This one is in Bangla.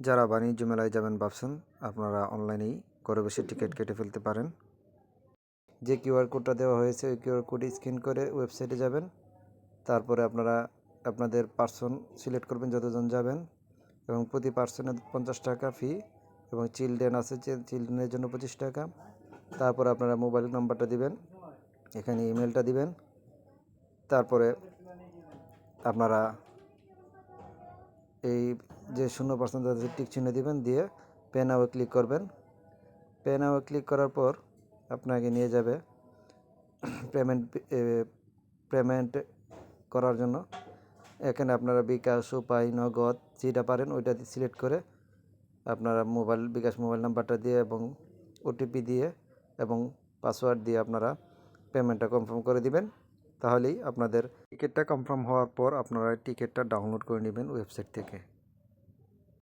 যারা বাণিজ্য মেলায় যাবেন ভাবছেন, আপনারা অনলাইনেই ঘরে বসে টিকিট কেটে ফেলতে পারেন। যে কিউআর কোডটা দেওয়া হয়েছে, ওই কিউআর কোড স্ক্যান করে ওয়েবসাইটে যাবেন। তারপরে আপনারা আপনাদের পার্সন সিলেক্ট করবেন যতজন যাবেন এবং প্রতি পার্সনে পঞ্চাশ টাকা ফি এবং চিলড্রেন আছে চিলড্রেনের জন্য পঁচিশ টাকা। তারপর আপনারা মোবাইল নাম্বারটা দিবেন, এখানে ইমেলটা দিবেন। তারপরে আপনারা এই যে শূন্য পার্সেন্ট তাদের টিক চিহ্ন দিবেন, দিয়ে পে নাও ক্লিক করবেন। পে নাও ক্লিক করার পর আপনাকে নিয়ে যাবে পেমেন্ট পেমেন্ট করার জন্য। এখানে আপনারা বিকাশ, উপায়, নগদ যেটা পারেন ওইটা সিলেক্ট করে আপনারা মোবাইল বিকাশ মোবাইল নাম্বারটা দিয়ে এবং ওটিপি দিয়ে এবং পাসওয়ার্ড দিয়ে আপনারা পেমেন্টটা কনফার্ম করে দিবেন। তাহলেই আপনাদের টিকিটটা কনফার্ম হওয়ার পর আপনারা টিকিটটা ডাউনলোড করে নেবেন ওয়েবসাইট থেকে।